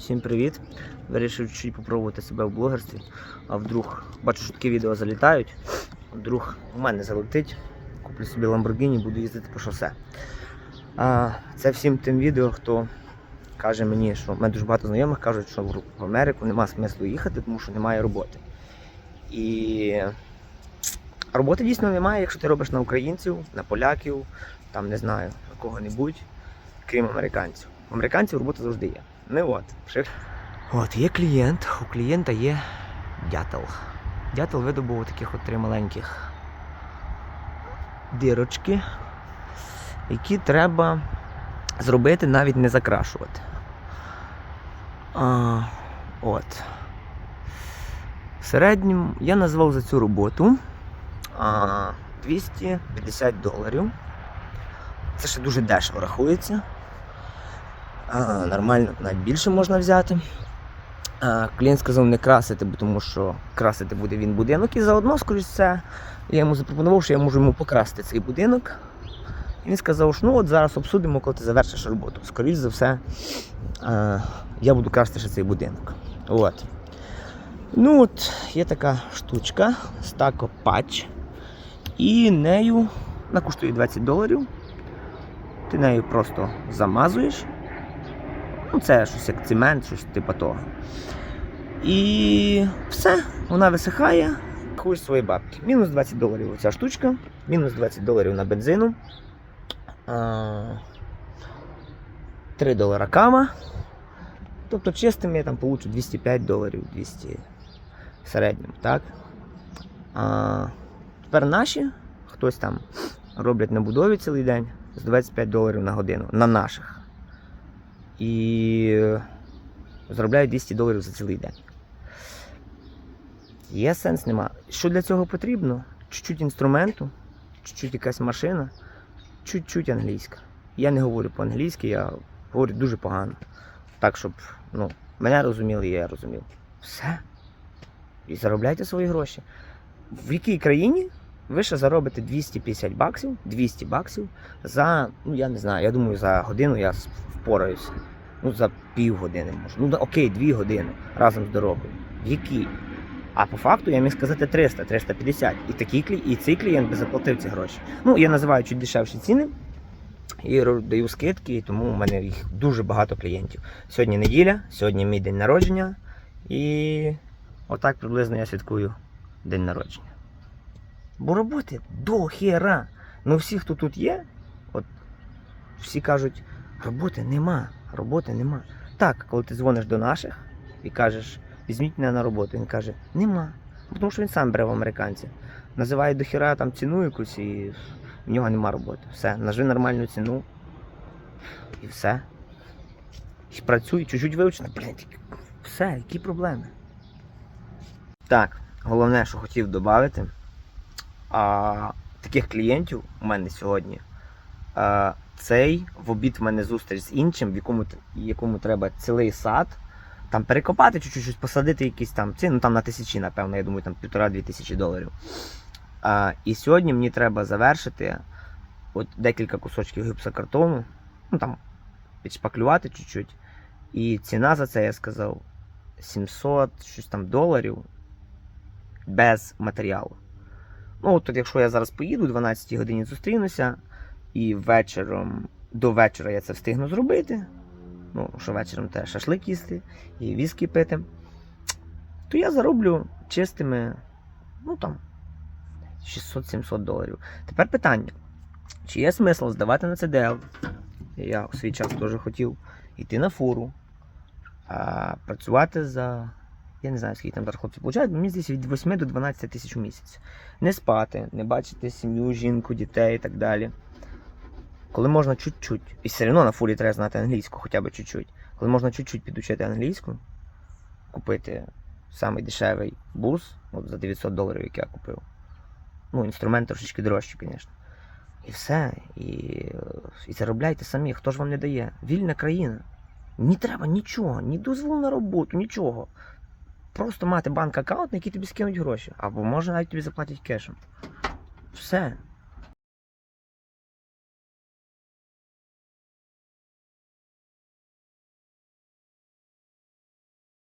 Всім привіт! Вирішив чуть попробувати себе в блогерстві. А вдруг бачу, що такі відео залітають. Вдруг у мене залетить. Куплю собі Lamborghini, буду їздити по шосе. А, це всім тим відео, хто каже мені, що в мене дуже багато знайомих кажуть, що в Америку нема смислу їхати, тому що немає роботи. І роботи дійсно немає, якщо ти робиш на українців, на поляків, там не знаю, на кого-небудь, крім американців. У американців робота завжди є. Не от. От, є клієнт, у клієнта є дятел. Дятел видобув таких от три маленьких дірочки, які треба зробити, навіть не закрашувати. А, от. В середньому я назвав за цю роботу а, 250 доларів. Це ще дуже дешево рахується. А, нормально, навіть більше можна взяти. А, клієнт сказав не красити, бо тому що красити буде він будинок. І заодно, скоріш все, я йому запропонував, що я можу йому покрасити цей будинок. І він сказав, що ну от зараз обсудимо, коли ти завершиш роботу. Скоріш за все, а, я буду красити ще цей будинок. От. Ну от, є така штучка, стако патч. І нею вона коштує 20 доларів. Ти нею просто замазуєш. Ну, це щось як цемент, щось типу того. І все, вона висихає, рахуєш свої бабки. Мінус 20 доларів ця штучка, мінус 20 доларів на бензину. 3 долара кава. Тобто чистим я там получу 205 доларів, 200 в середньому, так? А, тепер наші, хтось там роблять на будові цілий день з 25 доларів на годину на наших. І заробляють 200 доларів за цілий день. Є сенс, нема. Що для цього потрібно? Чуть-чуть інструменту, чуть-чуть якась машина, чуть-чуть англійська. Я не говорю по-англійськи, я говорю дуже погано. Так, щоб ну, мене розуміли, і я розумів. Все. І заробляйте свої гроші. В якій країні ви ще заробите 250 баксів, 200 баксів за, ну я не знаю, я думаю, за годину я впораюся. Ну, за півгодини може. Ну, окей, дві години разом з дорогою. В якій? А по факту я міг сказати 300, 350. І, такий, і цей клієнт би заплатив ці гроші. Ну, я називаю чуть дешевші ціни і даю скидки, і тому у мене їх дуже багато клієнтів. Сьогодні неділя, сьогодні мій день народження. І отак приблизно я святкую день народження. Бо роботи до хера. Ну всі, хто тут є, от всі кажуть, роботи нема, роботи нема. Так, коли ти дзвониш до наших і кажеш, візьміть мене на роботу, він каже, нема. Тому що він сам бере в американців. Називає до хера там ціну якусь і в нього нема роботи. Все, нажи нормальну ціну. І все. І працюй, чуть-чуть вивчено, блін, все, які проблеми. Так, головне, що хотів додати. А, таких клієнтів у мене сьогодні. Цей в обід в мене зустріч з іншим, в якому, якому треба цілий сад. Там перекопати чуть-чуть, щось посадити якісь там ціни, ну там на тисячі, напевно, я думаю, там півтора-дві тисячі доларів. А, і сьогодні мені треба завершити от декілька кусочків гіпсокартону, ну там підшпаклювати чуть-чуть. І ціна за це, я сказав, 700 щось там доларів без матеріалу. Ну, от якщо я зараз поїду, о 12 годині зустрінуся, і вечором, до вечора я це встигну зробити. Ну, що вечором теж шашлик їсти і віскі пити, то я зароблю чистими, ну там, 600-700 доларів. Тепер питання: чи є смисл здавати на CDL? Я у свій час теж хотів йти на фуру, а працювати за. Я не знаю, скільки там зараз хлопці получають, мені здається від 8 до 12 тисяч у місяць. Не спати, не бачити сім'ю, жінку, дітей і так далі. Коли можна чуть-чуть, і все одно на фурі треба знати англійську, хоча б чуть-чуть. Коли можна чуть-чуть підучити англійську, купити самий дешевий бус, от за 900 доларів, який я купив. Ну, інструмент трошечки дорожче, звісно. І все. І, і заробляйте самі, хто ж вам не дає. Вільна країна. Не треба нічого, ні дозволу на роботу, нічого. Просто мати банк аккаунт, на який тобі скинуть гроші. Або може навіть тобі заплатять кешем. Все.